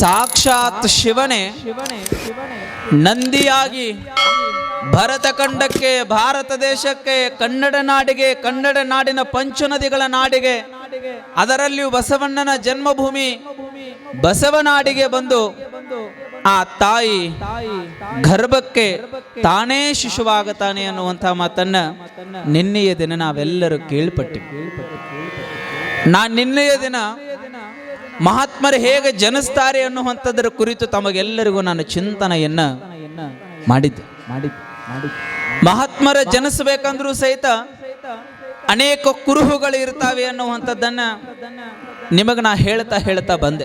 ಸಾಕ್ಷಾತ್ ಶಿವನೇ, ನಂದಿಯಾಗಿ ಭರತ ಖಂಡಕ್ಕೆ, ಭಾರತ ದೇಶಕ್ಕೆ, ಕನ್ನಡ ನಾಡಿಗೆ, ಕನ್ನಡ ನಾಡಿನ ಪಂಚನದಿಗಳ ನಾಡಿಗೆ, ಅದರಲ್ಲಿಯೂ ಬಸವಣ್ಣನ ಜನ್ಮಭೂಮಿ ಬಸವನಾಡಿಗೆ ಬಂದು ಆ ತಾಯಿ ಗರ್ಭಕ್ಕೆ ತಾನೇ ಶಿಶುವಾಗತಾನೆ ಅನ್ನುವಂತಹ ಮಾತನ್ನ ನಿನ್ನೆಯ ದಿನ ನಾವೆಲ್ಲರೂ ಕೇಳ್ಪಟ್ಟಿವಿ. ನಾನು ನಿನ್ನೆಯ ದಿನ ಮಹಾತ್ಮರು ಹೇಗೆ ಜನಿಸ್ತಾರೆ ಅನ್ನುವಂಥದ್ರ ಕುರಿತು ತಮಗೆಲ್ಲರಿಗೂ ನಾನು ಚಿಂತನೆಯನ್ನ ಮಾಡಿದ್ದೆ. ಮಹಾತ್ಮರ ಜನಿಸಬೇಕಂದ್ರೂ ಸಹಿತ ಅನೇಕ ಕುರುಹುಗಳು ಇರ್ತಾವೆ ಅನ್ನುವಂಥದ್ದನ್ನ ನಿಮಗೆ ನಾ ಹೇಳ್ತಾ ಹೇಳ್ತಾ ಬಂದೆ.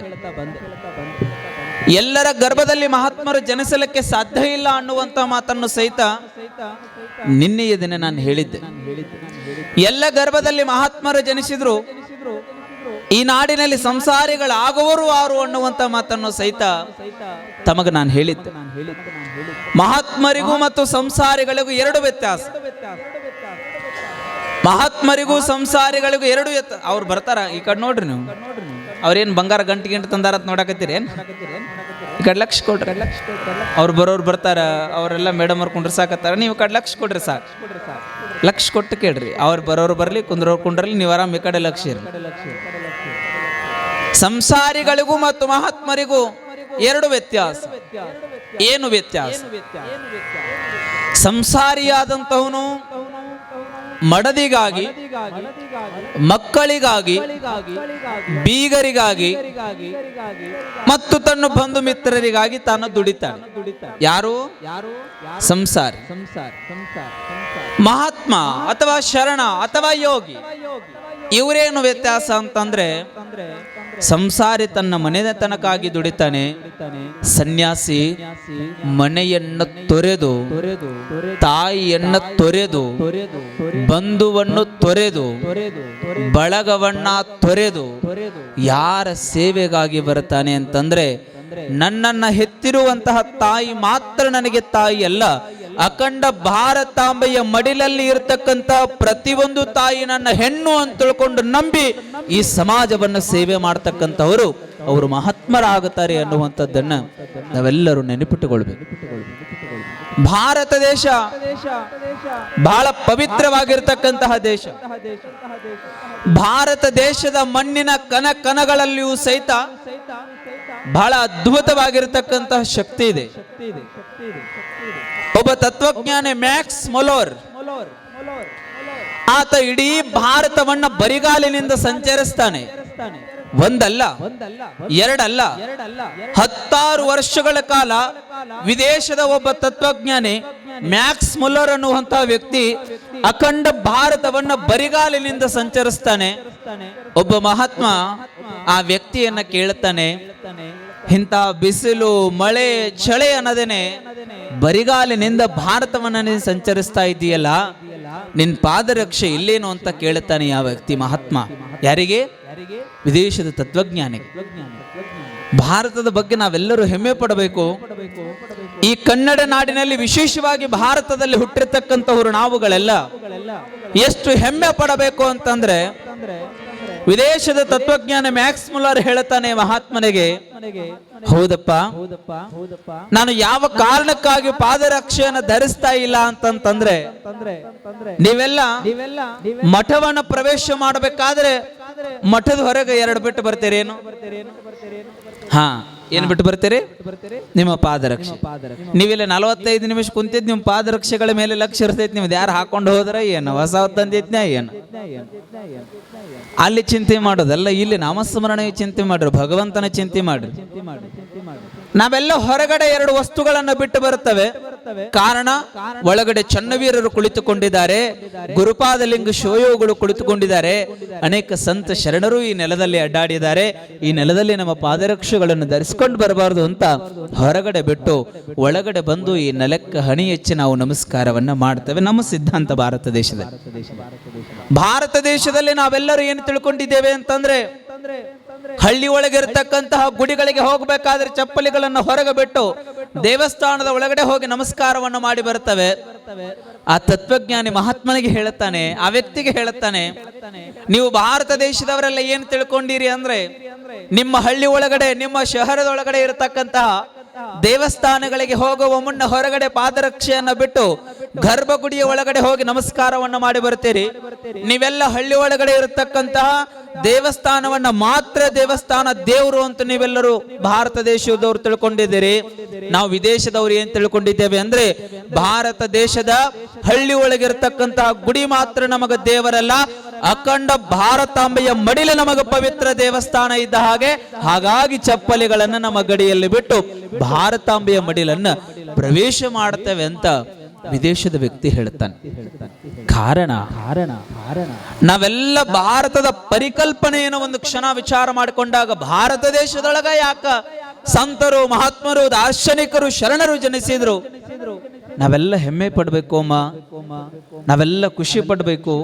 ಎಲ್ಲರ ಗರ್ಭದಲ್ಲಿ ಮಹಾತ್ಮರು ಜನಿಸಲಿಕ್ಕೆ ಸಾಧ್ಯ ಇಲ್ಲ ಅನ್ನುವಂಥ ಮಾತನ್ನು ಸಹಿತ ನಿನ್ನೆಯ ದಿನ ನಾನು ಹೇಳಿದ್ದೆ. ಎಲ್ಲ ಗರ್ಭದಲ್ಲಿ ಮಹಾತ್ಮರು ಜನಿಸಿದ್ರು ಈ ನಾಡಿನಲ್ಲಿ ಸಂಸಾರಿಗಳಾಗುವರು ಆರು ಅನ್ನುವಂತ ಮಾತನ್ನು ಸಹಿತ ತಮಗೆ ನಾನು ಹೇಳಿದ್ದೆ. ಮಹಾತ್ಮರಿಗೂ ಮತ್ತು ಸಂಸಾರಿಗಳಿಗೂ ಎರಡು ವ್ಯತ್ಯಾಸ. ಮಹಾತ್ಮರಿಗೂ ಸಂಸಾರಿಗಳಿಗೂ ಎರಡು ಅವ್ರು ಬರ್ತಾರ ಈ ಕಡೆ ನೋಡ್ರಿ ನೀವು. ಅವ್ರೇನು ಬಂಗಾರ ಗಂಟೆ ಗಂಟೆ ತಂದಾರ ನೋಡಕತ್ತೀರಿ ಏನ್? ಈ ಕಡೆ ಲಕ್ಷ ಕೊಡ್ರಿ. ಅವ್ರು ಬರೋರು ಬರ್ತಾರ, ಅವರೆಲ್ಲ ಮೇಡಮ್ ಅವ್ರು ಕುಂಡ್ರಸಾಕತ್ತಾರ ನೀವು ಕಡೆ ಲಕ್ಷ ಕೊಡ್ರಿ ಸಾಕು. ಲಕ್ಷ ಕೊಟ್ಟು ಕೇಳ್ರಿ, ಅವ್ರು ಬರೋರು ಬರಲಿ, ಕುಂದ್ರೋರು ಕುಂಡ್ರಲ್ಲಿ, ನೀವು ಆರಾಮ್ ಈ ಕಡೆ ಲಕ್ಷ ಇರ್ಲಿ ಸಂಸಾರಿಗಳಿಗೂ ಮತ್ತು ಮಹಾತ್ಮರಿಗೂ ಎರಡು ವ್ಯತ್ಯಾಸ. ಏನು ವ್ಯತ್ಯಾಸ? ಸಂಸಾರಿಯಾದಂತವನು ಮಡದಿಗಾಗಿ, ಮಕ್ಕಳಿಗಾಗಿ, ಬೀಗರಿಗಾಗಿ ಮತ್ತು ತನ್ನ ಬಂಧು ಮಿತ್ರರಿಗಾಗಿ ತಾನು ದುಡಿತಾನೆ. ಯಾರು? ಸಂಸಾರಿ. ಮಹಾತ್ಮ ಅಥವಾ ಶರಣ ಅಥವಾ ಯೋಗಿ. ಇವರೇನು ವ್ಯತ್ಯಾಸ ಅಂತಂದ್ರೆ ಸಂಸಾರಿ ತನ್ನ ಮನೆತನಕ್ಕಾಗಿ ದುಡಿತಾನೆ. ಸನ್ಯಾಸಿ ಮನೆಯನ್ನು ತೊರೆದು, ತಾಯಿಯನ್ನ ತೊರೆದು, ಬಂಧುವನ್ನು ತೊರೆದು, ಬಳಗವನ್ನ ತೊರೆದು ಯಾರ ಸೇವೆಗಾಗಿ ಬರುತ್ತಾನೆ ಅಂತಂದ್ರೆ ನನ್ನನ್ನ ಹೆತ್ತಿರುವಂತಹ ತಾಯಿ ಮಾತ್ರ ನನಗೆ ತಾಯಿ ಅಲ್ಲ ಅಖಂಡ ಭಾರತಾಂಬೆಯ ಮಡಿಲಲ್ಲಿ ಇರತಕ್ಕಂತ ಪ್ರತಿಯೊಂದು ತಾಯಿ ನನ್ನ ಹೆಣ್ಣು ಅಂತ ತಿಳ್ಕೊಂಡು ನಂಬಿ ಈ ಸಮಾಜವನ್ನು ಸೇವೆ ಮಾಡ್ತಕ್ಕಂಥವರು ಅವರು ಮಹಾತ್ಮರಾಗುತ್ತಾರೆ ಅನ್ನುವಂಥದ್ದನ್ನ ನಾವೆಲ್ಲರೂ ನೆನಪಿಟ್ಟುಕೊಳ್ಬೇಕು. ಭಾರತ ದೇಶ ಬಹಳ ಪವಿತ್ರವಾಗಿರ್ತಕ್ಕಂತಹ ದೇಶ. ಭಾರತ ದೇಶದ ಮಣ್ಣಿನ ಕನ ಕನಗಳಲ್ಲಿಯೂ ಸಹಿತ ಬಹಳ ಅದ್ಭುತವಾಗಿರ್ತಕ್ಕಂತಹ ಶಕ್ತಿ ಇದೆ. ಒಬ್ಬ ತತ್ವಜ್ಞಾನಿ ಮ್ಯಾಕ್ಸ್ ಮೊಲೋರ್. ಆತ ಇಡೀ ಭಾರತವನ್ನ ಬರಿಗಾಲಿನಿಂದ ಸಂಚರಿಸ್ತಾನೆ. ಒಂದಲ್ಲ, ಎರಡಲ್ಲ, ಹತ್ತಾರು ವರ್ಷಗಳ ಕಾಲ ವಿದೇಶದ ಒಬ್ಬ ತತ್ವಜ್ಞಾನಿ ಮ್ಯಾಕ್ಸ್ ಮುಲ್ಲರ್ ಅನ್ನುವಂತಹ ವ್ಯಕ್ತಿ ಅಖಂಡ ಭಾರತವನ್ನ ಬರಿಗಾಲಿನಿಂದ ಸಂಚರಿಸ್ತಾನೆ. ಒಬ್ಬ ಮಹಾತ್ಮ ಆ ವ್ಯಕ್ತಿಯನ್ನ ಕೇಳುತ್ತಾನೆ ಇಂಥ ಬಿಸಿಲು, ಮಳೆ, ಚಳಿ ಅನ್ನೋದೇನೆ ಬರಿಗಾಲಿನಿಂದ ಭಾರತವನ್ನ ನೀನು ಸಂಚರಿಸ್ತಾ ಇದೆಯಲ್ಲ, ನಿನ್ ಪಾದರಕ್ಷೆ ಇಲ್ಲೇನು ಅಂತ ಕೇಳುತ್ತಾನೆ ಆ ವ್ಯಕ್ತಿ ಮಹಾತ್ಮ? ಯಾರಿಗೆ? ವಿದೇಶದ ತತ್ವಜ್ಞಾನಿಗೆ. ಭಾರತದ ಬಗ್ಗೆ ನಾವೆಲ್ಲರೂ ಹೆಮ್ಮೆ ಪಡಬೇಕು. ಈ ಕನ್ನಡ ನಾಡಿನಲ್ಲಿ ವಿಶೇಷವಾಗಿ ಭಾರತದಲ್ಲಿ ಹುಟ್ಟಿರ್ತಕ್ಕಂಥವ್ರು ನಾವುಗಳೆಲ್ಲ ಎಷ್ಟು ಹೆಮ್ಮೆ ಪಡಬೇಕು ಅಂತಂದ್ರೆ ವಿದೇಶದ ತತ್ವಜ್ಞಾನ ಮ್ಯಾಕ್ಸ್ ಮುಲ್ಲರ್ ಹೇಳುತ್ತಾನೆ ಮಹಾತ್ಮನಿಗೆ, ಹೌದಪ್ಪ? ನಾನು ಯಾವ ಕಾರಣಕ್ಕಾಗಿ ಪಾದರಕ್ಷೆಯನ್ನು ಧರಿಸ್ತಾ ಇಲ್ಲ ಅಂತಂತಂದ್ರೆ, ನೀವೆಲ್ಲ ಮಠವನ್ನು ಪ್ರವೇಶ ಮಾಡಬೇಕಾದ್ರೆ ಮಠದ ಹೊರಗೆ ಎರಡು ಬಿಟ್ಟು ಬರ್ತೀರೇನು? ಹಾ. ಏನ್ ಬಿಟ್ಟು ಬರ್ತೀರಿ? ನಿಮ್ಮ ಪಾದರಕ್ಷೆ. ನೀವಿಲ್ಲ ನಲವತ್ತೈದು ನಿಮಿಷ ಕುಂತಿದ್ ನಿಮ್ಮ ಪಾದರಕ್ಷೆಗಳ ಮೇಲೆ ಲಕ್ಷ್ಯ ಇರ್ತೈತಿ. ನಿಮ್ದು ಯಾರು ಹಾಕೊಂಡು ಹೋದ್ರ ಏನು? ಹೊಸ ತಂದಿದ್ನ ಏನು? ಅಲ್ಲಿ ಚಿಂತೆ ಮಾಡೋದಲ್ಲ ಇಲ್ಲಿ ನಾಮಸ್ಮರಣೆ ಚಿಂತೆ ಮಾಡ್ರಿ ಭಗವಂತನ ಚಿಂತೆ ಮಾಡ್ರಿ. ನಾವೆಲ್ಲ ಹೊರಗಡೆ ಎರಡು ವಸ್ತುಗಳನ್ನು ಬಿಟ್ಟು ಬರುತ್ತವೆ. ಕಾರಣ ಒಳಗಡೆ ಚನ್ನವೀರರು ಕುಳಿತುಕೊಂಡಿದ್ದಾರೆ ಗುರುಪಾದಲಿಂಗ ಶೋಯೋಗಳು ಕುಳಿತುಕೊಂಡಿದ್ದಾರೆ. ಅನೇಕ ಸಂತ ಶರಣರು ಈ ನೆಲದಲ್ಲಿ ಅಡ್ಡಾಡಿದ್ದಾರೆ. ಈ ನೆಲದಲ್ಲಿ ನಮ್ಮ ಪಾದರಕ್ಷೆಗಳನ್ನು ಧರಿಸಿಕೊಂಡು ಬರಬಾರದು ಅಂತ ಹೊರಗಡೆ ಬಿಟ್ಟು ಒಳಗಡೆ ಬಂದು ಈ ನೆಲಕ್ಕೆ ಹಣಿ ಹೆಚ್ಚಿ ನಾವು ನಮಸ್ಕಾರವನ್ನ ಮಾಡ್ತೇವೆ. ನಮ್ಮ ಸಿದ್ಧಾಂತ ಭಾರತ ದೇಶದಲ್ಲಿ. ಭಾರತ ದೇಶದಲ್ಲಿ ನಾವೆಲ್ಲರೂ ಏನು ತಿಳ್ಕೊಂಡಿದ್ದೇವೆ ಅಂತಂದ್ರೆ ಹಳ್ಳಿ ಒಳಗೆ ಇರತಕ್ಕಂತಹ ಗುಡಿಗಳಿಗೆ ಹೋಗಬೇಕಾದ್ರೆ ಚಪ್ಪಲಿಗಳನ್ನು ಹೊರಗೆ ಬಿಟ್ಟು ದೇವಸ್ಥಾನದ ಒಳಗಡೆ ಹೋಗಿ ನಮಸ್ಕಾರವನ್ನು ಮಾಡಿ ಬರ್ತವೆ. ಆ ತತ್ವಜ್ಞಾನಿ ಮಹಾತ್ಮನಿಗೆ ಹೇಳುತ್ತಾನೆ, ಆ ವ್ಯಕ್ತಿಗೆ ಹೇಳುತ್ತಾನೆ, ನೀವು ಭಾರತ ದೇಶದವರೆಲ್ಲ ಏನು ತಿಳ್ಕೊಂಡಿರಿ ಅಂದ್ರೆ ನಿಮ್ಮ ಹಳ್ಳಿ ಒಳಗಡೆ, ನಿಮ್ಮ ಶಹರದೊಳಗಡೆ ಇರತಕ್ಕಂತಹ ದೇವಸ್ಥಾನಗಳಿಗೆ ಹೋಗುವ ಮುನ್ನ ಹೊರಗಡೆ ಪಾದರಕ್ಷೆಯನ್ನ ಬಿಟ್ಟು ಗರ್ಭಗುಡಿಯ ಒಳಗಡೆ ಹೋಗಿ ನಮಸ್ಕಾರವನ್ನು ಮಾಡಿ ಬರ್ತೀರಿ ನೀವೆಲ್ಲ ಹಳ್ಳಿ ಒಳಗಡೆ ಇರತಕ್ಕಂತಹ ದೇವಸ್ಥಾನವನ್ನ ಮಾತ್ರ ದೇವಸ್ಥಾನ ದೇವರು ಅಂತ ನೀವೆಲ್ಲರೂ ಭಾರತ ದೇಶದವರು ತಿಳ್ಕೊಂಡಿದ್ದೀರಿ. ನಾವು ವಿದೇಶದವರು ಏನ್ ತಿಳ್ಕೊಂಡಿದ್ದೇವೆ ಅಂದ್ರೆ ಭಾರತ ದೇಶದ ಹಳ್ಳಿ ಒಳಗಿರ್ತಕ್ಕಂತಹ ಗುಡಿ ಮಾತ್ರ ನಮಗ ದೇವರಲ್ಲ. ಅಖಂಡ ಭಾರತಾಂಬೆಯ ಮಡಿಲ ನಮಗ ಪವಿತ್ರ ದೇವಸ್ಥಾನ ಇದ್ದ ಹಾಗೆ ಹಾಗಾಗಿ ಚಪ್ಪಲಿಗಳನ್ನು ನಮ್ಮ ಗಡಿಯಲ್ಲಿ ಬಿಟ್ಟು ಭಾರತಾಂಬೆಯ ಮಡಿಲನ್ನ ಪ್ರವೇಶ ಮಾಡ್ತೇವೆ ಅಂತ ವಿದೇಶದ ವ್ಯಕ್ತಿ ಹೇಳ್ತಾನೆ. ಕಾರಣ ಕಾರಣ ಕಾರಣ, ನಾವೆಲ್ಲ ಭಾರತದ ಪರಿಕಲ್ಪನೆಯನ್ನು ಒಂದು ಕ್ಷಣ ವಿಚಾರ ಮಾಡಿಕೊಂಡಾಗ ಭಾರತ ದೇಶದೊಳಗ ಯಾಕ ಸಂತರು, ಮಹಾತ್ಮರು, ದಾರ್ಶನಿಕರು, ಶರಣರು ಜನಿಸಿದ್ರು? ನಾವೆಲ್ಲ ಹೆಮ್ಮೆ ಪಡ್ಬೇಕು ಅಮ್ಮ. ನಾವೆಲ್ಲ ಖುಷಿ ಪಡ್ಬೇಕು.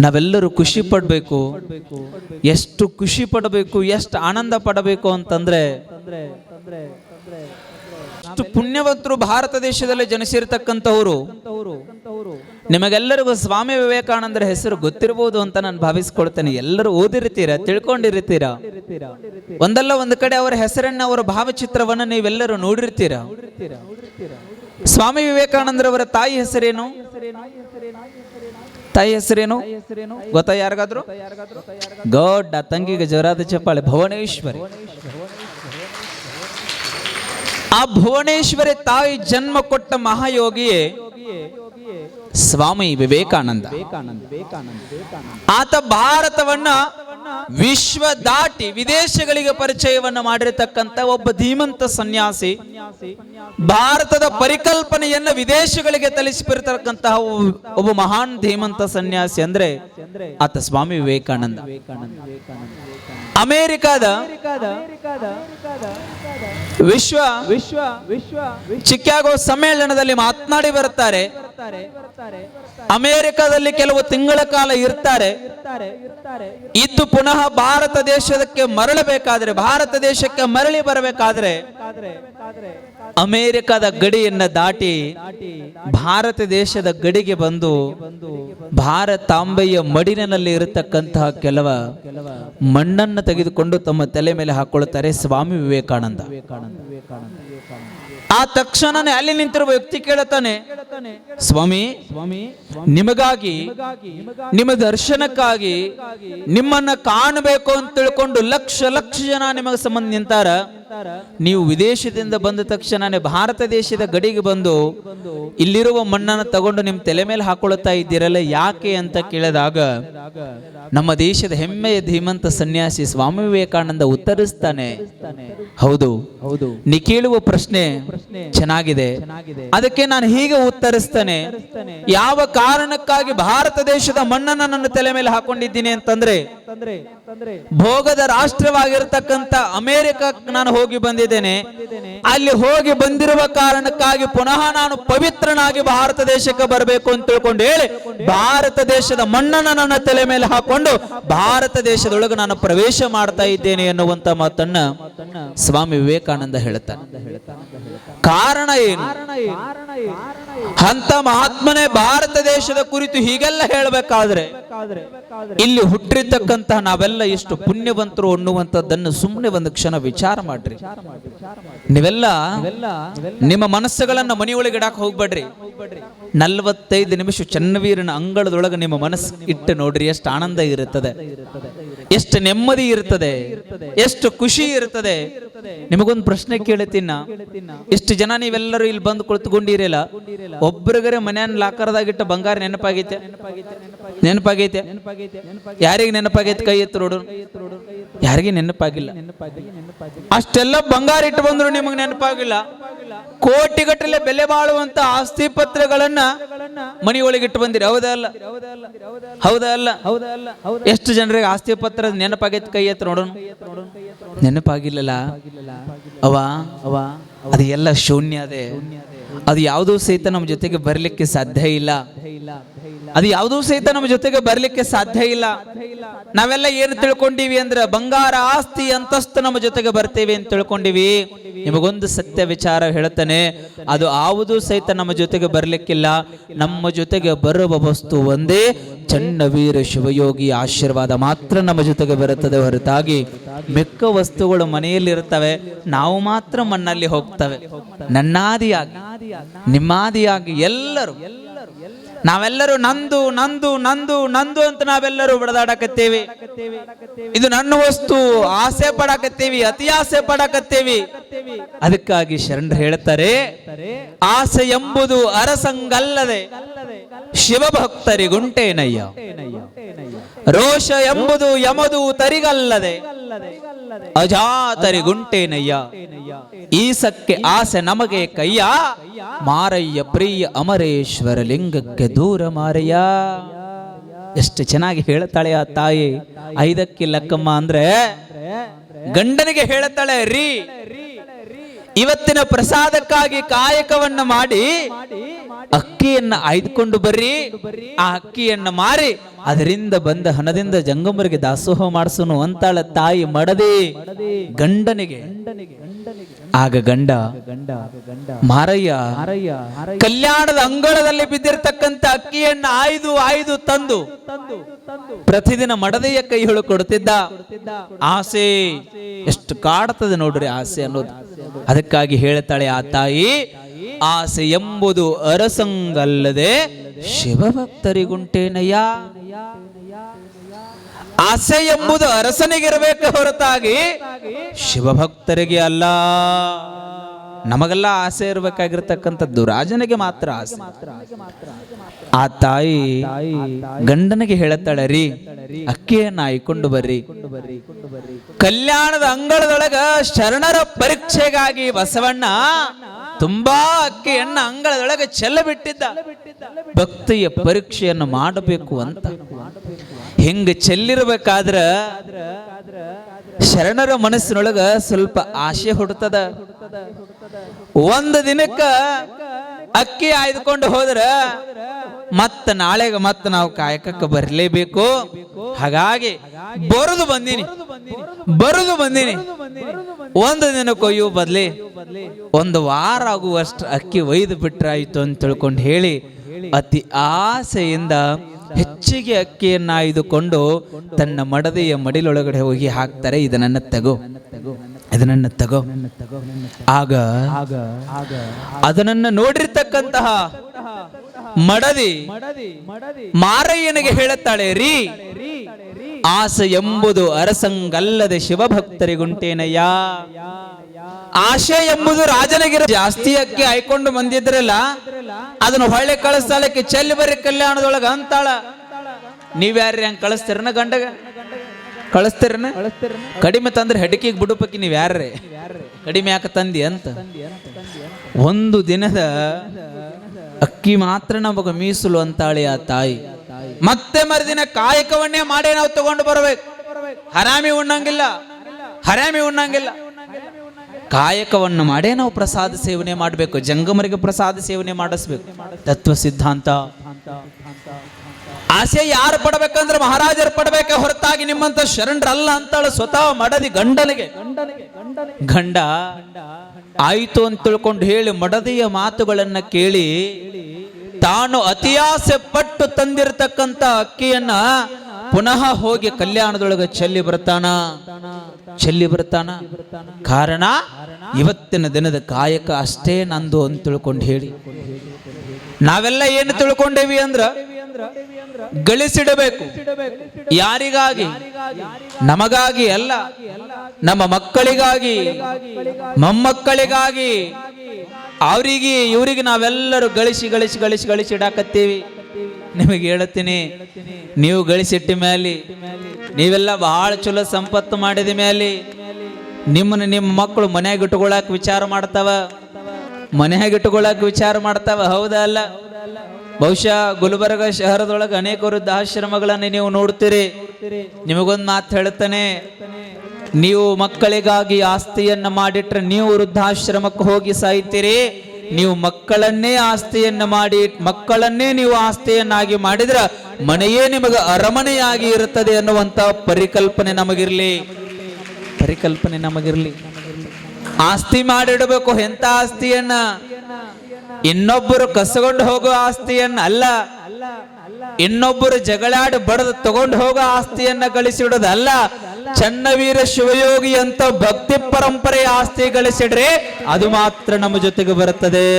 ನಾವೆಲ್ಲರೂ ಖುಷಿ ಪಡಬೇಕು. ಎಷ್ಟು ಖುಷಿ ಪಡಬೇಕು, ಎಷ್ಟು ಆನಂದ ಪಡಬೇಕು ಅಂತಂದ್ರೆ ತೊಂದ್ರೆ ತೊಂದ್ರೆ ತೊಂದ್ರೆ ಎಷ್ಟು ಪುಣ್ಯವಂತರು ಭಾರತ ದೇಶದಲ್ಲಿ ಜನಿಸಿರ್ತಕ್ಕಂಥವ್ರು. ನಿಮಗೆಲ್ಲರಿಗೂ ಸ್ವಾಮಿ ವಿವೇಕಾನಂದರ ಹೆಸರು ಗೊತ್ತಿರಬಹುದು ಅಂತ ನಾನು ಭಾವಿಸ್ಕೊಳ್ತೇನೆ. ಎಲ್ಲರೂ ಓದಿರ್ತೀರಾ, ತಿಳ್ಕೊಂಡಿರ್ತೀರಾ? ಒಂದಲ್ಲ ಒಂದು ಕಡೆ ಅವರ ಹೆಸರನ್ನ, ಅವರ ಭಾವಚಿತ್ರವನ್ನ ನೀವೆಲ್ಲರೂ ನೋಡಿರ್ತೀರಾ? ಸ್ವಾಮಿ ವಿವೇಕಾನಂದರವರ ತಾಯಿ ಹೆಸರೇನು? ತಾಯಿ ಹೆಸರೇನು? ಗೊತ್ತಾ ಯಾರಿಗಾದ್ರು? ಗೌಡ ತಂಗಿಗೆ ಜೋರಾದ ಚಪ್ಪಾಳೆ, ಭುವನೇಶ್ವರಿ. ಆ ಭುವನೇಶ್ವರಿ ತಾಯಿ ಜನ್ಮ ಕೊಟ್ಟ ಮಹಾಯೋಗಿಯೇ ಯೋಗಿಯೇ ಯೋಗಿಯೇ ಸ್ವಾಮಿ ವಿವೇಕಾನಂದ. ಆತ ಭಾರತವನ್ನ ವಿಶ್ವ ದಾಟಿ ವಿದೇಶಗಳಿಗೆ ಪರಿಚಯವನ್ನ ಮಾಡಿರತಕ್ಕಂತ ಒಬ್ಬ ಧೀಮಂತ ಸನ್ಯಾಸಿ ಭಾರತದ ಪರಿಕಲ್ಪನೆಯನ್ನ ವಿದೇಶಗಳಿಗೆ ತಲಿಸಿಬಿರತಕ್ಕಂತಹ ಒಬ್ಬ- ಮಹಾನ್ ಧೀಮಂತ ಸನ್ಯಾಸಿ ಅಂದ್ರೆ ಆತ ಸ್ವಾಮಿ ವಿವೇಕಾನಂದ ಅಮೇರಿಕಾದ ವಿಶ್ವ ವಿಶ್ವ ವಿಶ್ವ ಚಿಕ್ಕಾಗೋ ಸಮ್ಮೇಳನದಲ್ಲಿ ಮಾತನಾಡಿ ಬರುತ್ತಾರೆ ಅಮೇರಿಕಾದಲ್ಲಿ ಕೆಲವು ತಿಂಗಳ ಕಾಲ ಇರ್ತಾರೆ. ಇದ್ದು ಪುನಃ ಭಾರತ ದೇಶಕ್ಕೆ ಮರಳಬೇಕಾದ್ರೆ ಭಾರತ ದೇಶಕ್ಕೆ ಮರಳಿ ಬರಬೇಕಾದ್ರೆ ಕಾದ್ರೆ ಕಾದ್ರೆ ಅಮೇರಿಕದ ಗಡಿಯನ್ನ ದಾಟಿ ಭಾರತ ದೇಶದ ಗಡಿಗೆ ಬಂದು ಭಾರತಾಂಬೆಯ ಮಡಿನಲ್ಲಿ ಇರತಕ್ಕಂತಹ ಕೆಲವ ಮಣ್ಣನ್ನು ತೆಗೆದುಕೊಂಡು ತಮ್ಮ ತಲೆ ಮೇಲೆ ಹಾಕೊಳ್ಳುತ್ತಾರೆ ಸ್ವಾಮಿ ವಿವೇಕಾನಂದ. ಆ ತಕ್ಷಣನೇ ಅಲ್ಲಿ ನಿಂತಿರುವ ವ್ಯಕ್ತಿ ಕೇಳುತ್ತಾನೆ, ಸ್ವಾಮಿ, ನಿಮಗಾಗಿ, ನಿಮ್ಮ ದರ್ಶನಕ್ಕಾಗಿ ನಿಮ್ಮನ್ನ ಕಾಣಬೇಕು ಅಂತ ತಿಳ್ಕೊಂಡು ಲಕ್ಷ ಲಕ್ಷ ಜನ ನಿಮಗೆ ಸಂಬಂಧ ನಿಂತಾರ. ನೀವು ವಿದೇಶದಿಂದ ಬಂದ ತಕ್ಷಣನೇ ಭಾರತ ದೇಶದ ಗಡಿಗೆ ಬಂದು ಇಲ್ಲಿರುವ ಮಣ್ಣನ್ನು ತಗೊಂಡು ನಿಮ್ಮ ತಲೆ ಮೇಲೆ ಹಾಕೊಳ್ಳುತ್ತಾ ಇದ್ದೀರಲ್ಲ ಯಾಕೆ ಅಂತ ಕೇಳಿದಾಗ ನಮ್ಮ ದೇಶದ ಹೆಮ್ಮೆಯ ಧೀಮಂತ ಸನ್ಯಾಸಿ ಸ್ವಾಮಿ ವಿವೇಕಾನಂದ ಉತ್ತರಿಸ್ತಾನೆ ಹೌದು ಹೌದು ನೀ ಕೇಳುವ ಪ್ರಶ್ನೆ ಚೆನ್ನಾಗಿದೆ ಅದಕ್ಕೆ ನಾನು ಹೀಗೆ ಉತ್ತರಿಸ್ತೇನೆ. ಯಾವ ಕಾರಣಕ್ಕಾಗಿ ಭಾರತ ದೇಶದ ಮಣ್ಣನ್ನು ನನ್ನ ತಲೆ ಮೇಲೆ ಹಾಕೊಂಡಿದ್ದೀನಿ ಅಂತಂದ್ರೆ ತಂದ್ರೆ ತಂದ್ರೆ ಭೋಗದ ರಾಷ್ಟ್ರವಾಗಿರ್ತಕ್ಕಂಥ ಅಮೆರಿಕ ನಾನು ಹೋಗಿ ಬಂದಿದ್ದೇನೆ. ಅಲ್ಲಿ ಹೋಗಿ ಬಂದಿರುವ ಕಾರಣಕ್ಕಾಗಿ ಪುನಃ ನಾನು ಪವಿತ್ರನಾಗಿ ಭಾರತ ದೇಶಕ್ಕೆ ಬರಬೇಕು ಅಂತ ತಿಳ್ಕೊಂಡು ಹೇಳಿ ಭಾರತ ದೇಶದ ಮಣ್ಣನ್ನು ನನ್ನ ತಲೆ ಮೇಲೆ ಹಾಕೊಂಡು ಭಾರತ ದೇಶದೊಳಗೆ ನಾನು ಪ್ರವೇಶ ಮಾಡ್ತಾ ಇದ್ದೇನೆ ಎನ್ನುವಂತ ಮಾತನ್ನ ಸ್ವಾಮಿ ವಿವೇಕಾನಂದ ಹೇಳ್ತಾನೆ. ಕಾರಣ ಏನು? ಅಂತ ಮಹಾತ್ಮನೇ ಭಾರತ ದೇಶದ ಕುರಿತು ಹೀಗೆಲ್ಲ ಹೇಳಬೇಕಾದ್ರೆ ಬೇಕಾದ್ರೆ ಬೇಕಾದ್ರೆ ಇಲ್ಲಿ ಹುಟ್ಟಿರ್ತಕ್ಕಂತಹ ನಾವೆಲ್ಲ ಎಷ್ಟು ಪುಣ್ಯವಂತರು ಅನ್ನುವಂಥದ್ದನ್ನು ಸುಮ್ಮನೆ ಒಂದು ಕ್ಷಣ ವಿಚಾರ ಮಾಡ್ರಿ. ನೀವೆಲ್ಲ ನಿಮ್ಮ ಮನಸ್ಸುಗಳನ್ನ ಮನೆಯೊಳಗೆ ಇಡಾಕ ಹೋಗ್ಬೇಡ್ರಿ. ನಲ್ವತ್ತೈದು ನಿಮಿಷ ಚನ್ನವೀರನ ಅಂಗಳದೊಳಗೆ ನಿಮ್ಮ ಮನಸ್ಸು ಇಟ್ಟು ನೋಡ್ರಿ, ಎಷ್ಟು ಆನಂದ ಇರುತ್ತದೆ. ಎಷ್ಟು ನೆಮ್ಮದಿ ಇರುತ್ತದೆ. ಎಷ್ಟು ಖುಷಿ ಇರುತ್ತದೆ. ನಿಮಗೊಂದು ಪ್ರಶ್ನೆ ಕೇಳುತ್ತೀನ ಇಷ್ಟು ಎಷ್ಟು ಜನ ನೀವೆಲ್ಲರೂ ಇಲ್ಲಿ ಬಂದು ಕುಳಿತುಕೊಂಡಿರಲ್ಲ ಒಬ್ರಿಗರೆ ಮನೆಯನ್ನು ಲಾಕರ್ದಾಗಿಟ್ಟ ಬಂಗಾರ ನೆನಪಾಗೈತೆ? ನೆನಪಾಗೈತೆ? ನೆನಪಾಗೈತೆ ನೆನಪಾಗೈತೆ ನೆನಪಾಗೈತೆ ನೆನಪಾಗಿ ಯಾರಿಗೆ ನೆನಪಾಗೈತೆ ಕೈ ಎತ್ತು ನೋಡು ಯಾರಿಗೆ ನೆನಪಾಗಿಲ್ಲ. ನೆನಪಾಗಿ ನೆನಪಾಗಿ ಅಷ್ಟೆಲ್ಲ ಬಂಗಾರ ಇಟ್ಟು ಬಂದ್ರು ನಿಮಗೆ ನೆನಪಾಗಿಲ್ಲ. ಕೋಟಿಗಟ್ಟಲೆ ಬೆಲೆ ಬಾಳುವಂತ ಆಸ್ತಿ ಪತ್ರಗಳನ್ನ ಮನೆಯೊಳಗೆ ಇಟ್ಟು ಬಂದಿರಿ. ಹೌದಾ ಅಲ್ಲ? ಹೌದಾ ಅಲ್ಲ? ಎಷ್ಟು ಜನರಿಗೆ ಆಸ್ತಿ ಪತ್ರ ನೆನಪಾಗೈತೆ ಕೈ ಎತ್ತ ನೋಡೋಣ ನೆನಪಾಗಿಲ್ಲಲ್ಲ? ಅವ ಅವ ಅದು ಎಲ್ಲ ಶೂನ್ಯ ಅದೇ. ಅದು ಯಾವುದೂ ಸಹಿತ ನಮ್ಮ ಜೊತೆಗೆ ಬರಲಿಕ್ಕೆ ಸಾಧ್ಯ ಇಲ್ಲ. ಅದು ಯಾವುದೂ ಸಹಿತ ನಮ್ಮ ಜೊತೆಗೆ ಬರಲಿಕ್ಕೆ ಸಾಧ್ಯ ಇಲ್ಲ. ನಾವೆಲ್ಲ ಏನು ತಿಳ್ಕೊಂಡಿವಿ ಅಂದ್ರೆ ಬಂಗಾರ ಆಸ್ತಿ ಅಂತಸ್ತು ನಮ್ಮ ಜೊತೆಗೆ ಬರ್ತೇವೆ ಅಂತ ತಿಳ್ಕೊಂಡಿವಿ. ನಿಮಗೊಂದು ಸತ್ಯ ವಿಚಾರ ಹೇಳ್ತಾನೆ. ಅದು ಯಾವುದು ಸಹಿತ ನಮ್ಮ ಜೊತೆಗೆ ಬರಲಿಕ್ಕಿಲ್ಲ. ನಮ್ಮ ಜೊತೆಗೆ ಬರುವ ವಸ್ತು ಒಂದೇ ಚನ್ನವೀರ ಶಿವಯೋಗಿ ಆಶೀರ್ವಾದ ಮಾತ್ರ ನಮ್ಮ ಜೊತೆಗೆ ಬರುತ್ತದೆ ಹೊರತಾಗಿ. ಮೆಕ್ಕ ವಸ್ತುಗಳು ಮನೆಯಲ್ಲಿ ಇರ್ತವೆ ನಾವು ಮಾತ್ರ ಮಣ್ಣಲ್ಲಿ ಹೋಗ್ತವೆ. ನನ್ನಾದಿಯಾಗಿ, ನಿಮ್ಮಾದಿಯಾಗಿ ಎಲ್ಲರೂ ನಾವೆಲ್ಲರೂ ನಂದು ನಂದು ನಂದು ನಂದು ಅಂತ ನಾವೆಲ್ಲರೂ ಬಡದಾಡಕತ್ತೇವೆ. ಇದು ನನ್ನ ವಸ್ತು, ಆಸೆ ಪಡಾಕತ್ತೇವಿ, ಅತಿ ಆಸೆ ಪಡಾಕತ್ತೇವಿ. ಅದಕ್ಕಾಗಿ ಶರಣರು ಹೇಳ್ತಾರೆ, ಆಸೆ ಎಂಬುದು ಅರಸಂಗಲ್ಲದೆ ಶಿವಭಕ್ತರಿಗುಂಟೇನಯ್ಯ. ರೋಷ ಎಂಬುದು ಯಮದು ತರಿಗಲ್ಲದೆ. ಅಜಾತರಿ ಗುಂಟೇನಯ್ಯ, ಈಸಕ್ಕೆ ಆಸೆ ನಮಗೆ ಕಯ್ಯ ಮಾರಯ್ಯ ಪ್ರಿಯ ಅಮರೇಶ್ವರ ಲಿಂಗಕ್ಕೆ ದೂರ ಮಾರಯ್ಯ. ಎಷ್ಟು ಚೆನ್ನಾಗಿ ಹೇಳ್ತಾಳೆ ಆ ತಾಯಿ. ಐದಕ್ಕೆ ಲಕ್ಕಮ್ಮ ಅಂದ್ರೆ ಗಂಡನಿಗೆ ಹೇಳ್ತಾಳೆ ರೀ. ಇವತ್ತಿನ ಪ್ರಸಾದಕ್ಕಾಗಿ ಕಾಯಕವನ್ನ ಮಾಡಿ ಅಕ್ಕಿಯನ್ನ ಆಯ್ದುಕೊಂಡು ಬರ್ರಿ. ಆ ಅಕ್ಕಿಯನ್ನ ಮಾರಿ. ಅದರಿಂದ ಬಂದ ಹಣದಿಂದ ಜಂಗಮರಿಗೆ ದಾಸೋಹ ಮಾಡಿಸೋನು ಅಂತಾಳ ತಾಯಿ ಮಡದಿ. ಗಂಡನಿಗೆ ಆಗ ಗಂಡ, ಮಾರಯ್ಯ, ಕಲ್ಯಾಣದ ಅಂಗಳದಲ್ಲಿ ಬಿದ್ದಿರತಕ್ಕಂತ ಅಕ್ಕಿಯನ್ನ ಆಯ್ದು ಆಯ್ದು ತಂದು ತಂದು ತಂದು ಪ್ರತಿದಿನ ಮಡದೆಯ ಕೈ ಹೇಳು ಕೊಡ್ತಿದ್ದ ಆಸೆ, ಎಷ್ಟು ಕಾಡ್ತದೆ ನೋಡ್ರಿ ಆಸೆ ಅನ್ನೋದು. ಅದಕ್ಕಾಗಿ ಹೇಳ್ತಾಳೆ ಆ ತಾಯಿ, ಆಸೆ ಎಂಬುದು ಅರಸಂಗಲ್ಲದೆ ಶಿವಭಕ್ತರಿಗುಂಟೇನಯ್ಯ? ಆಸೆ ಎಂಬುದು ಅರಸನಿಗಿರಬೇಕು ಹೊರತಾಗಿ ಶಿವಭಕ್ತರಿಗೆ ಅಲ್ಲ. ನಮಗೆಲ್ಲ ಆಸೆ ಇರಬೇಕಾಗಿರ್ತಕ್ಕಂಥದ್ದು, ರಾಜನಿಗೆ ಮಾತ್ರ ಆಸೆ. ಆ ತಾಯಿ ಗಂಡನಿಗೆ ಹೇಳತ್ತಾಳೆ, ರೀ, ಅಕ್ಕಿಯನ್ನು ಆಯ್ಕೊಂಡು ಬರ್ರಿ. ಬರ್ರಿ ಕೊಂಡು ಬರ್ರಿ ಕಲ್ಯಾಣದ ಅಂಗಳದೊಳಗ ಶರಣರ ಪರೀಕ್ಷೆಗಾಗಿ ಬಸವಣ್ಣ ತುಂಬಾ ಅಕ್ಕಿಯನ್ನ ಅಂಗಳದೊಳಗೆ ಚೆಲ್ಲ ಬಿಟ್ಟಿದ್ದ ಭಕ್ತಿಯ ಪರೀಕ್ಷೆಯನ್ನು ಮಾಡಬೇಕು ಅಂತ. ಹಿಂಗ ಚೆಲ್ಲಿರ್ಬೇಕಾದ್ರ ಶರಣರ ಮನಸ್ಸಿನೊಳಗ ಸ್ವಲ್ಪ ಆಸೆ ಹುಡ್ತದ ಒಂದು ದಿನಕ್ಕ ಅಕ್ಕಿ ಆಯ್ದುಕೊಂಡು ಹೋದ್ರ ಮತ್ತ ನಾಳೆಗ ಮತ್ತ ನಾವು ಕಾಯಕಕ್ಕೆ ಬರಲೇಬೇಕು. ಹಾಗಾಗಿ ಬರುದು ಬಂದೀನಿ. ಬರುದು ಬಂದೀನಿ. ಒಂದು ದಿನ ಕೊಯ್ಯು ಬದ್ಲಿ. ಒಂದು ವಾರ ಆಗುವಷ್ಟು ಅಕ್ಕಿ ಒಯ್ದು ಬಿಟ್ರಾಯ್ತು ಅಂತ ತಿಳ್ಕೊಂಡು ಹೇಳಿ ಅತಿ ಆಸೆಯಿಂದ ಹೆಚ್ಚಿಗೆ ಅಕ್ಕಿಯನ್ನ ಆಯ್ದುಕೊಂಡು ತನ್ನ ಮಡದೆಯ ಮಡಿಲೊಳಗಡೆ ಹೋಗಿ ಹಾಕ್ತಾರೆ ಇದನ್ನ ತಗೋ. ಇದನ್ನ ತಗೋ. ಆಗ ಅದನ್ನ ನೋಡಿರ್ತಕ್ಕಂತಹ ಮಡದಿ ಮಾರಯ್ಯನಿಗೆ ಹೇಳುತ್ತಾಳೆ, ರೀ, ಆಸೆ ಎಂಬುದು ಅರಸಂಗಲ್ಲದೆ ಶಿವಭಕ್ತರಿಗುಂಟೇನಯ್ಯ. ಆಶೆ ಎಂಬುದು ರಾಜನಿಗಿರ ಜಾಸ್ತಿ ಅಕ್ಕಿ ಆಯ್ಕೊಂಡು ಬಂದಿದ್ರಲ್ಲ, ಅದನ್ನ ಹೊಳ್ಳಿ ಕಳಿಸ್ತಾಳಕ್ಕೆ ಚೆಲ್ಲಿ ಬರ್ರಿ ಕಲ್ಯಾಣದೊಳಗ ಅಂತಾಳ. ನೀವ್ಯಾರ್ರಿ ಹಂಗ ಕಳಿಸ್ತಿರನ ಗಂಡಗ? ಕಳಿಸ್ತಿರನ? ಕಡಿಮೆ ತಂದ್ರೆ ಹೆಡಕಿಗೆ ಬಿಡುಪಕ್ಕಿ ನೀವ್ ಯಾರ್ರಿ ಕಡಿಮೆ ಯಾಕೆ ತಂದಿ ಅಂತ? ಒಂದು ದಿನದ ಅಕ್ಕಿ ಮಾತ್ರ ನಮಗ ಮೀಸಲು ಅಂತಾಳೆ ಆ ತಾಯಿ. ಮತ್ತೆ ಮರುದಿನ ಕಾಯಕವನ್ನೇ ಮಾಡೇ ನಾವು ತಗೊಂಡು ಬರ್ಬೇಕು. ಹರಾಮಿ ಉಣ್ಣಂಗಿಲ್ಲ. ಹರಾಮಿ ಉಣ್ಣಂಗಿಲ್ಲ. ಕಾಯಕವನ್ನು ಮಾಡೇ ನಾವು ಪ್ರಸಾದ ಸೇವನೆ ಮಾಡಬೇಕು, ಜಂಗಮರಿಗೆ ಪ್ರಸಾದ ಸೇವನೆ ಮಾಡಿಸ್ಬೇಕು. ತತ್ವ ಸಿದ್ಧಾಂತ. ಆಸೆ ಯಾರು ಪಡಬೇಕಂದ್ರೆ ಮಹಾರಾಜರು ಪಡಬೇಕೆ ಹೊರತಾಗಿ ನಿಮ್ಮಂತ ಶರಣರಲ್ಲ ಅಂತಾಳು ಸ್ವತಃ ಮಡದಿ ಗಂಡನಿಗೆ. ಗಂಡ, ಆಯಿತು ಅಂತ ತಿಳ್ಕೊಂಡು ಹೇಳಿ ಮಡದಿಯ ಮಾತುಗಳನ್ನ ಕೇಳಿ ತಾನು ಅತಿಯಾಸೆ ಪಟ್ಟು ತಂದಿರತಕ್ಕಂತ ಅಕ್ಕಿಯನ್ನ ಪುನಃ ಹೋಗಿ ಕಲ್ಯಾಣದೊಳಗೆ ಚೆಲ್ಲಿ ಬರ್ತಾನ? ಚೆಲ್ಲಿ ಬರ್ತಾನ? ಕಾರಣ ಇವತ್ತಿನ ದಿನದ ಕಾಯಕ ಅಷ್ಟೇ ನಂದು ಅಂತ ತಿಳ್ಕೊಂಡು ಹೇಳಿ. ನಾವೆಲ್ಲ ಏನು ತಿಳ್ಕೊಂಡೇವಿ ಅಂದ್ರ ಗಳಿಸಿಡಬೇಕು. ಯಾರಿಗಾಗಿ? ನಮಗಾಗಿ ಅಲ್ಲ. ನಮ್ಮ ಮಕ್ಕಳಿಗಾಗಿ, ಮೊಮ್ಮಕ್ಕಳಿಗಾಗಿ, ಅವರಿಗೆ, ಇವರಿಗೆ ನಾವೆಲ್ಲರೂ ಗಳಿಸಿ ಗಳಿಸಿ ಗಳಿಸಿ ಗಳಿಸಿ ಇಡಾಕತ್ತೀವಿ. ನಿಮಗೆ ಹೇಳುತ್ತೀನಿ, ನೀವು ಗಳಿಸಿಟ್ಟ ಮೇಲೆ, ನೀವೆಲ್ಲ ಬಹಳ ಚಲೋ ಸಂಪತ್ತು ಮಾಡಿದ ಮೇಲೆ, ನಿಮ್ಮನ್ನ ನಿಮ್ಮ ಮಕ್ಕಳು ಮನ್ಯಾಗ ಇಟ್ಕೊಳಕ್ ವಿಚಾರ ಮಾಡ್ತಾವ, ಮನ್ಯಾಗ ಇಟ್ಕೊಳಕ್ ವಿಚಾರ ಮಾಡ್ತಾವ, ಹೌದಾ ಅಲ್ಲ? ಬಹುಶಃ ಗುಲ್ಬರ್ಗ ಶಹರದೊಳಗೆ ಅನೇಕ ವೃದ್ಧಾಶ್ರಮಗಳನ್ನು ನೀವು ನೋಡ್ತೀರಿ ನಿಮಗೊಂದು ಮಾತು ಹೇಳುತ್ತಾನೆ, ನೀವು ಮಕ್ಕಳಿಗಾಗಿ ಆಸ್ತಿಯನ್ನ ಮಾಡಿಟ್ರೆ ನೀವು ವೃದ್ಧಾಶ್ರಮಕ್ಕೆ ಹೋಗಿ ಸಾಯ್ತೀರಿ. ನೀವು ಮಕ್ಕಳನ್ನೇ ಆಸ್ತಿಯನ್ನ ಮಾಡಿ, ಮಕ್ಕಳನ್ನೇ ನೀವು ಆಸ್ತಿಯನ್ನಾಗಿ ಮಾಡಿದ್ರ ಮನೆಯೇ ನಿಮಗೆ ಅರಮನೆಯಾಗಿ ಇರುತ್ತದೆ ಅನ್ನುವಂತ ಪರಿಕಲ್ಪನೆ ನಮಗಿರ್ಲಿ. ಪರಿಕಲ್ಪನೆ ನಮಗಿರ್ಲಿ. ಆಸ್ತಿ ಮಾಡಿಡಬೇಕು ಎಂತ ಆಸ್ತಿಯನ್ನ? ಇನ್ನೊಬ್ಬರು ಕಸಗೊಂಡು ಹೋಗೋ ಆಸ್ತಿಯನ್ನ ಅಲ್ಲ. ಇನ್ನೊಬ್ಬರು ಜಗಳಾಡಿ ಬಡದು ತಗೊಂಡು ಹೋಗೋ ಆಸ್ತಿಯನ್ನ ಗಳಿಸಿಡೋದಲ್ಲ. ಚನ್ನವೀರ ಶಿವಯೋಗಿ ಅಂತ ಭಕ್ತಿ ಪರಂಪರೆ ಆಸ್ತಿ ಗಳಿಸಿಡ್ರೆ ಅದು ಮಾತ್ರ ನಮ್ಮ ಜೊತೆಗೆ ಬರುತ್ತದೆ.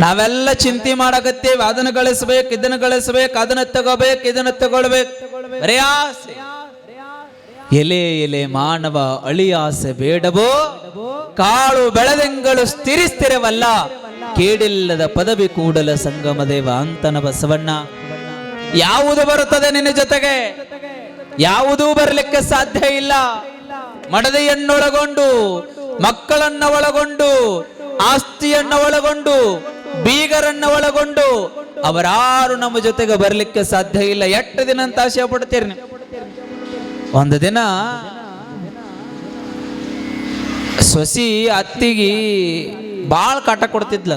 ನಾವೆಲ್ಲ ಚಿಂತೆ ಮಾಡಕತ್ತೇವೆ. ಅದನ್ನ ಗಳಿಸ್ಬೇಕು, ಇದನ್ನ ಗಳಿಸ್ಬೇಕು, ಅದನ್ನ ತಗೋಬೇಕು, ಇದನ್ನ ತಗೊಳ್ಬೇಕು. ಎಲೆ ಎಲೆ, ಮಾನವ ಅಳಿಯಾಸೆ ಬೇಡವೋ? ಕಾಳು ಬೆಳೆದೆಂಗಳು ಸ್ಥಿರಿಸ್ತಿರವಲ್ಲ ಕೇಡಿಲ್ಲದ ಪದವಿ ಕೂಡಲ ಸಂಗಮ ದೇವ ಅಂತನ ಬಸವಣ್ಣ ಯಾವುದು ಬರುತ್ತದೆ ನಿನ್ನ ಜೊತೆಗೆ? ಯಾವುದೂ ಬರಲಿಕ್ಕೆ ಸಾಧ್ಯ ಇಲ್ಲ. ಮಡದೆಯನ್ನೊಳಗೊಂಡು ಮಕ್ಕಳನ್ನ ಒಳಗೊಂಡು ಆಸ್ತಿಯನ್ನ ಒಳಗೊಂಡು ಬೀಗರನ್ನ ಒಳಗೊಂಡು ಅವರಾರು ನಮ್ಮ ಜೊತೆಗೆ ಬರಲಿಕ್ಕೆ ಸಾಧ್ಯ ಇಲ್ಲ. ಎಷ್ಟು ದಿನ ಅಂತ ಆಶೆ ಪಡ್ತೀರಿ ಒಂದು ದಿನ ಸೊಸಿ ಅತ್ತಿಗಿ ಬಾಳ ಕಾಟ ಕೊಡ್ತಿದ್ಲ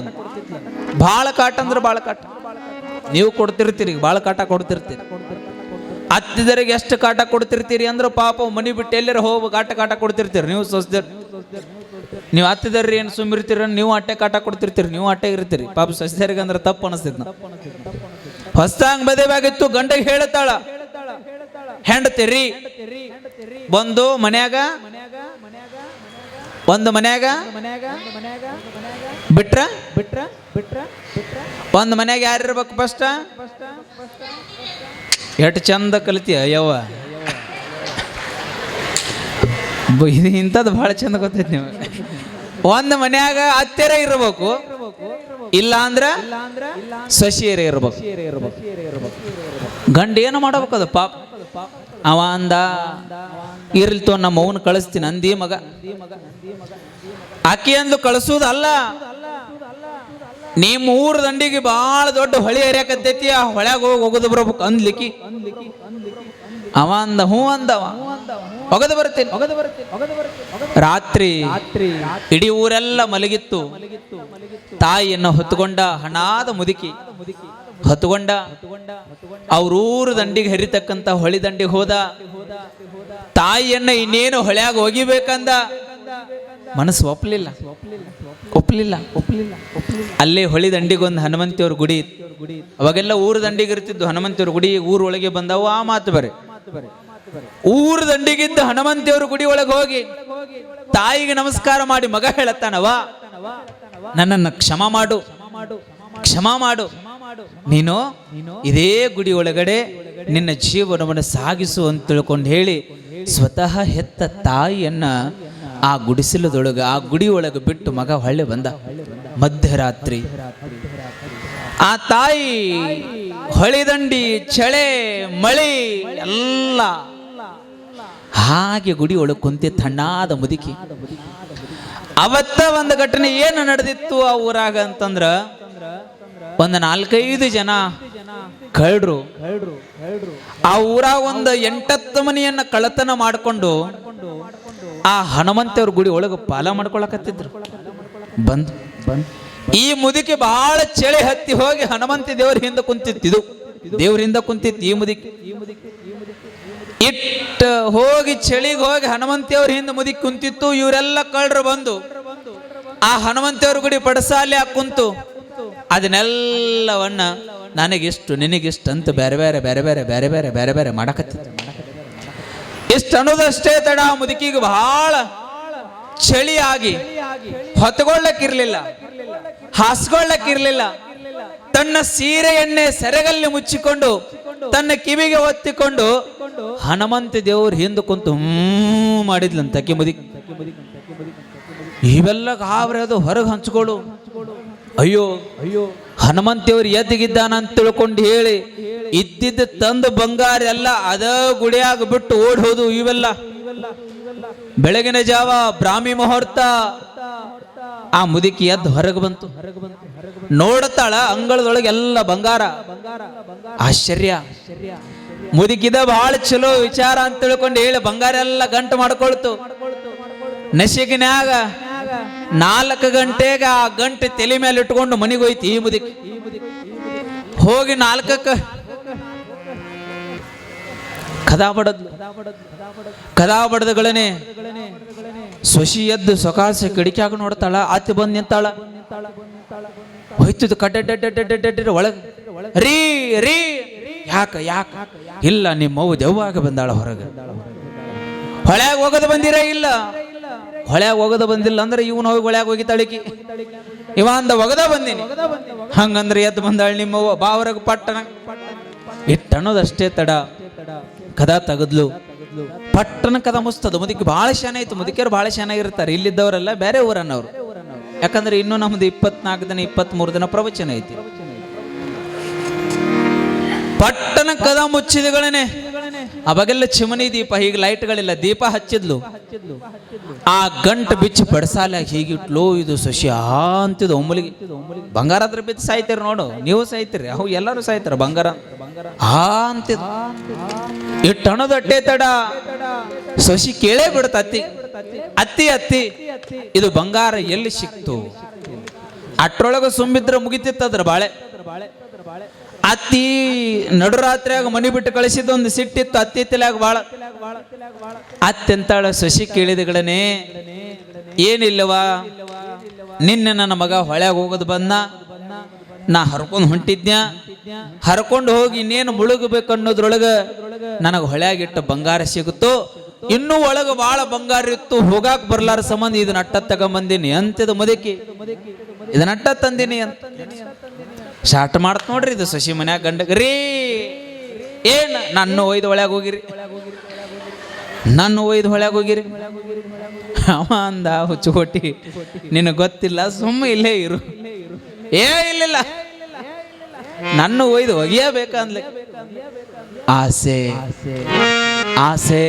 ಬಾಳ ಕಾಟ ಅಂದ್ರೆ ಬಾಳ ಕಾಟ. ನೀವು ಕೊಡ್ತಿರ್ತೀರಿ, ಬಾಳ ಕಾಟ ಕೊಡ್ತಿರ್ತೀರಿ. ಅತ್ತಿದರಿಗೆ ಎಷ್ಟು ಕಾಟ ಕೊಡ್ತಿರ್ತೀರಿ ಅಂದ್ರೆ ಪಾಪ ಮನಿ ಬಿಟ್ಟು ಎಲ್ಲರ ಹೋಗಿ ಕಾಟ ಕಾಟ ಕೊಡ್ತಿರ್ತೀರಿ ನೀವು ಸಸ್ದರ್ ನೀವು ಹತ್ತಿದರ್ರಿ ಏನು ಸುಮ್ಮಿರ್ತೀರ ನೀವು ಅಟ್ಟೆ ಕಾಟ ಕೊಡ್ತಿರ್ತೀರಿ ನೀವು ಅಟ್ಟೆ ಇರ್ತೀರಿ ಪಾಪ ಸಸ್ಯರಿಗೆ ಅಂದ್ರೆ ತಪ್ಪು ಅನಿಸ್ತಿದ್ ನಾವು ಹೊಸ್ತಾಂಗ್ ಮದುವೆಯಾಗಿತ್ತು ಗಂಡಗೆ ಹೇಳ್ತಾಳ ಹೆಂಡತಿರಿ ಬಂದು ಮನ್ಯಾಗ ಒಂದು ಮನ್ಯಾಗ ಬಿಟ್ರ ಬಿಟ್ರ ಬಿಟ್ರ ಒಂದು ಮನ್ಯಾಗ ಯಾರಿರ್ಬೇಕು ಫಸ್ಟ್ ಎಷ್ಟು ಚಂದ ಕಲಿತೀಯ, ಯವ್ವ? ಇದು ಇಂಥದ್ದು ಭಾಳ ಚಂದ ಗೊತ್ತೈತಿ ನೀವು ಒಂದು ಮನ್ಯಾಗ ಹತ್ತಿರ ಇರಬೇಕು ಇಲ್ಲ ಅಂದ್ರ ಇಲ್ಲ ಇರಬೇಕು. ಗಂಡ ಏನು ಮಾಡ್ಬೇಕು ಅದು, ಪಾಪ? ಅವ ಅಂದ, ಇರ್ಲಿ ತೋ, ನಮ್ಮ ಅವನು ಕಳಿಸ್ತೀನಿ ಅಂದಿ ಮಗ. ಆಕೆ ಅಂದು ಕಳಿಸೋದಲ್ಲ. ನಿಮ್ಮ ಊರ ದಂಡಿಗೆ ಭಾಳ ದೊಡ್ಡ ಹೊಳೆ ಹರಿಯಾಕತ್ತೈತಿ, ಆ ಹೊಳ್ಯಾಗ ಹೋಗಿ ಹೋಗದು ಬರ್ಬೇಕು ಅಂದ್ಲಿಕ್ಕಿ ಅವ ಅಂದ ಹೂ ಅಂದವ. ಒಗದು ಬರ್ತೀನಿ ರಾತ್ರಿ ಇಡೀ ಊರೆಲ್ಲ ಮಲಗಿತ್ತು. ತಾಯಿಯನ್ನು ಹೊತ್ತುಕೊಂಡ ಹಣಾದ ಮುದುಕಿ. ಹೊತ್ತುಕೊಂಡ ಅವ್ರೂರು ದಂಡಿಗೆ ಹರಿತಕ್ಕಂತ ಹೊಳಿ ದಂಡಿಗೆ ಹೋದ. ತಾಯಿಯನ್ನ ಇನ್ನೇನು ಹೊಳ್ಯಾಗ ಒಗಿಬೇಕಂದ. ಮನಸ್ಸು ಒಪ್ಪಲಿಲ್ಲ ಒಪ್ಪಲಿಲ್ಲ ಒಪ್ಪಲಿಲ್ಲ ಅಲ್ಲೇ ಹೊಳಿ ದಂಡಿಗೊಂದು ಹನುಮಂತಿಯವ್ರ ಗುಡಿ ಗುಡಿ ಅವಾಗೆಲ್ಲ ಊರು ದಂಡಿಗೆ ಇರ್ತಿದ್ದು ಹನುಮಂತಿಯವ್ರ ಗುಡಿ ಊರೊಳಗೆ ಬಂದವು, ಆ ಮಾತು ಬರೆ. ಮಾತು ಬರೆ ಮಾತು ಬರೆ ಊರು ದಂಡಿಗಿದ್ದ ಹನುಮಂತಿಯವ್ರ ಗುಡಿ ಒಳಗೆ ಹೋಗಿ, ತಾಯಿಗೆ ನಮಸ್ಕಾರ ಮಾಡಿ ಮಗ ಹೇಳತ್ತಾನವ? ತನವ ತನವ ನನ್ನನ್ನು ಕ್ಷಮ ಮಾಡು. ಕ್ಷಮ ಮಾಡು. ನೀನು ಇದೇ ಗುಡಿ ಒಳಗಡೆ ನಿನ್ನ ಜೀವನವನ್ನು ಸಾಗಿಸು ಅಂತ ತಿಳ್ಕೊಂಡು ಹೇಳಿ ಸ್ವತಃ ಹೆತ್ತ ತಾಯಿಯನ್ನ ಆ ಗುಡಿಸಲದೊಳಗೆ, ಆ ಗುಡಿ ಬಿಟ್ಟು ಮಗ ಹೊಳ್ಳೆ ಬಂದ. ಮಧ್ಯರಾತ್ರಿ. ಆ ತಾಯಿ ಹೊಳಿದಂಡಿ ಚಳೆ, ಮಳಿ, ಎಲ್ಲ. ಹಾಗೆ ಗುಡಿ ಒಳಗೆ ಕುಂತಿ ತಣ್ಣಾದ ಮುದುಕಿ. ಅವತ್ತ ಒಂದು ಘಟನೆ ಏನು ನಡೆದಿತ್ತು ಆ ಊರಾಗ ಅಂತಂದ್ರ, ಒಂದು ನಾಲ್ಕೈದು ಜನ ಹೇಳ್ರು ಆ ಊರಾಗ ಒಂದು ಎಂಟತ್ತು ಮನೆಯನ್ನ ಕಳತನ ಮಾಡಿಕೊಂಡು ಆ ಹನುಮಂತವ್ರ ಗುಡಿ ಒಳಗೆ ಪಾಲ ಮಾಡ್ಕೊಳಕತ್ತಿದ್ರು. ಬಂದು ಬಂದು. ಈ ಮುದುಕಿ ಬಹಳ ಚಳಿ ಹತ್ತಿ ಹೋಗಿ ಹನುಮಂತ ದೇವ್ರ ಹಿಂದೆ ಕುಂತಿತ್ತಿದು. ದೇವರಿಂದ ಕುಂತಿತ್ತು ಈ ಮುದುಕಿ. ಇಟ್ಟ ಹೋಗಿ ಚಳಿಗೆ ಹೋಗಿ ಹನುಮಂತಿಯವ್ರ ಹಿಂದೆ ಮುದುಕಿ ಕುಂತಿತ್ತು, ಇವರೆಲ್ಲ ಕಳ್ರು ಬಂದು. ಆ ಹನುಮಂತಿಯವ್ರ ಗುಡಿ ಪಡಸಾಲಿ ಹಾಕಿ ಕುಂತು. ಅದನ್ನೆಲ್ಲವನ್ನ ನನಗಿಷ್ಟು, ನಿನಗಿಷ್ಟು ಅಂತ ಬೇರೆ ಬೇರೆ ಬೇರೆ ಬೇರೆ ಬೇರೆ ಬೇರೆ ಬೇರೆ ಬೇರೆ ಮಾಡಕತ್ತಿದ್ರು. ಇಷ್ಟು ತಡ, ಮುದುಕಿಗೆ ಬಹಳ ಚಳಿಯಾಗಿ ಹೊತ್ಕೊಳ್ಳಕ್ಕಿರ್ಲಿಲ್ಲ ಹಾಸ್ಕೊಳ್ಳಕ್ಕಿರ್ಲಿಲ್ಲ ತನ್ನ ಸೀರೆಯನ್ನೇ ಸೆರೆಗಲ್ಲಿ ಮುಚ್ಚಿಕೊಂಡು, ತನ್ನ ಕಿವಿಗೆ ಒತ್ತಿಕೊಂಡು ಹನುಮಂತ ದೇವ್ರ ಹಿಂದೆ ಕುಂತು ಮಾಡಿದ್ಲಂತ ಮುದಿ ಮುದುಕಿ. ಇವೆಲ್ಲ ಗಾಬರಿ ಅದು, ಹೊರಗೆ ಹಂಚ್ಕೊಳ್ಳು. ಅಯ್ಯೋ ಅಯ್ಯೋ ಹನುಮಂತೇವ್ರು ಎದ್ದಿಗಿದ್ದಾನಂತ ತಿಳ್ಕೊಂಡು ಹೇಳಿ, ಇದ್ದಿದ್ದ ತಂದು ಬಂಗಾರ ಎಲ್ಲ ಅದ ಗುಡಿಯಾಗ ಬಿಟ್ಟು ಓಡ್ ಹೋದು ಇವೆಲ್ಲ. ಬೆಳಗಿನ ಜಾವ ಬ್ರಾಹ್ಮಿ ಮುಹೂರ್ತ, ಆ ಮುದುಕಿ ಎದ್ದು ಹೊರಗೆ ಬಂತು. ನೋಡತಾಳ ಅಂಗಳದೊಳಗೆ ಎಲ್ಲ ಬಂಗಾರ. ಆಶ್ಚರ್ಯ. ಮುದುಕಿದ ಬಹಳ ಚಲೋ ವಿಚಾರ ಅಂತ ತಿಳ್ಕೊಂಡು ಹೇಳಿ ಬಂಗಾರ ಎಲ್ಲ ಗಂಟು ಮಾಡ್ಕೊಳ್ತು. ಮ್ಯಾಗ ನಾಲ್ಕು ಗಂಟೆಗೆ ಆ ಗಂಟೆ ತಲೆ ಮೇಲೆ ಇಟ್ಕೊಂಡು ಮನೆಗೆ ಹೋಯ್ತು, ಈ ಮುದಿಕ್. ಹೋಗಿ ನಾಲ್ಕಕ್ಕ. ಕದಾ ಕದಾ ಬಡದಗಳನೆ ಸೊಸಿ ಎದ್ದು ಸೊಕಾಸ ಕಿಡಿಕ್ಯಾಗ ನೋಡ್ತಾಳ ಆತಿ ಬಂದು ನಿಂತಾಳ. ಹೋಯ್ತದ ಕಡ್ಡ ಒಳಗ. ರೀ ರೀ. ಯಾಕ ಯಾಕ? ಇಲ್ಲ, ನಿಮ್ಮ ಅವ್ವ ದೆವ್ವಾಗ ಬಂದಾಳ ಹೊರಗೆ. ಹೊಳ್ಯಾಗ ಹೋಗದ ಬಂದಿರ, ಇಲ್ಲ? ಹೊಳ್ಯಾಗ ಒಗದ ಬಂದಿಲ್ಲ ಅಂದ್ರೆ ಇವನು ಹೋಗಿ ಹೊಳ್ಯಾಗ ಹೋಗಿ ತಳಿಕಿ ಇವ ಅಂದ ಒಗದ ಬಂದಿನಿ. ಹಂಗಂದ್ರೆ ಎದ್ದು ಬಂದಾಳ್ ನಿಮ್ಮವ್ವ ಬಾವರಗ ಪಟ್ಟಣ. ಇಟ್ಟನ್ನೋದಷ್ಟೇ ತಡ. ಕದ ತಗದ್ಲು. ಪಟ್ಟಣ ಕದ ಮುಸ್ತದ ಮುದುಕಿ ಭಾಳ ಶಾನೆ ಆಯ್ತು. ಮುದುಕಿಯರು ಭಾಳ ಶಾನಾಗಿರ್ತಾರೆ ಇಲ್ಲಿದ್ದವರೆಲ್ಲ ಬೇರೆ ಊರನ್ನವರು ಯಾಕಂದ್ರೆ ಇನ್ನೂ ನಮ್ದು ಇಪ್ಪತ್ನಾಲ್ಕು ದಿನ, ಇಪ್ಪತ್ಮೂರು ದಿನ ಪ್ರವಚನ ಐತಿ. ಪಟ್ಟಣ ಕದ ಮುಚ್ಚಿದಗಳೇನೆ ಅವಾಗೆಲ್ಲ ಚಿಮನಿ ದೀಪ, ಹೀಗೆ ಲೈಟ್ಗಳಿಲ್ಲ, ದೀಪ ಹಚ್ಚಿದ್ಲು. ಆ ಗಂಟು ಬಿಚ್ಚಿ ಬಡಸಾಲ ಹೀಗಿಟ್ಲು, ಇದು ಸಸಿ ಅಂತಿದ್ ಒಮ್ಮಲಿಗೆ. ಬಂಗಾರ ಅದ್ರ ಬಿದ್ದು ಸಾಯ್ತೀರಿ ನೋಡು, ನೀವು ಸಾಯ್ತಿರಿ, ಅವು ಎಲ್ಲರೂ ಸಾಯ್ತಾರ ಬಂಗಾರ. ಆ ಅಂತಿದ್ ಇಟ್ಟು ಅಣದಟ್ಟೆ ತಡ. ಸಸಿ ಕೇಳೇ ಬಿಡುತ್ತ ಅತ್ತಿ. ಅತ್ತಿ ಅತ್ತಿ. ಇದು ಬಂಗಾರ ಎಲ್ಲಿ ಸಿಕ್ತು? ಅಟ್ರೊಳಗ ಸುಮ್ಮಿದ್ರೆ ಮುಗಿತಿತ್ತದ್ರ ಬಾಳೆ. ಅತ್ತಿ ನಡುರಾತ್ರಿಯಾಗ ಮನಿ ಬಿಟ್ಟು ಕಳಿಸಿದ ಒಂದು ಸಿಟ್ಟಿತ್ತು, ಅತ್ತಿ ತಲೆಯಾಗ ಬಾಳ. ಅತ್ತೆಂತಾಳ ಸಸಿ ಕೇಳಿದಗಳನೆ ಏನಿಲ್ಲವಾ ನಿನ್ನೆ ನನ್ನ ಮಗ ಹೊಳ್ಯಾಗ ಹೋಗೋದು ಬಂದ. ನಾ ಹರ್ಕೊಂಡು ಹೊಂಟಿದ್ನ್ಯಾ ಹರ್ಕೊಂಡು ಹೋಗಿ ಇನ್ನೇನು ಮುಳುಗಬೇಕು ಅನ್ನೋದ್ರೊಳಗ ನನಗೆ ಹೊಳ್ಯಾಗಿಟ್ಟ ಬಂಗಾರ ಸಿಗುತ್ತೋ. ಇನ್ನೂ ಒಳಗ ಬಾಳ ಬಂಗಾರ ಇತ್ತು. ಹೋಗಾಕ್ ಬರ್ಲಾರ ಸಂಬಂಧ ಇದನ್ನ ಅಟ್ಟ ತಗೊಂಬಂದಿನಿ. ಅಂತಿದ ಮದಕಿ. ಇದನ್ನ ಅಟ್ಟ ತಂದಿನಿ ಅಂತ. ಶಾರ್ಟ್ ಮಾಡತ್ ನೋಡ್ರಿ ಇದು ಸಸಿ ಮನ್ಯಾಗ ಗಂಡಗ ರೀ! ಏನ್ ನನ್ನ ಒಯ್ದು ಒಳಗೆ ಹೋಗಿರಿ? ನನ್ನ ಒಯ್ದು ಹೊಳ್ಯಾಗ ಹೋಗಿರಿ? ಅವ ಅಂದ ಹುಚ್ಚುಕೊಟ್ಟಿ ನಿನಗೆ ಗೊತ್ತಿಲ್ಲ, ಸುಮ್ಮ ಇಲ್ಲೇ ಇರು. ಏ, ಇಲ್ಲಿಲ್ಲ. ನನ್ನ ಒಯ್ದು ಒಗೆಯಬೇಕಂದ್ಲೆ. ಆಸೆ. ಆಸೆ.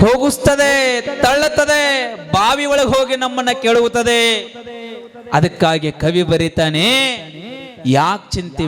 ಹೋಗಿಸ್ತದೆ ತಳ್ಳುತ್ತದೆ ಬಾವಿ ಒಳಗೆ ಹೋಗಿ ನಮ್ಮನ್ನ ಕೇಳುತ್ತದೆ ಅದಕ್ಕಾಗಿ ಕವಿ ಬರೀತಾನೆ, ಯಾಕೆ ಚಿಂತೆ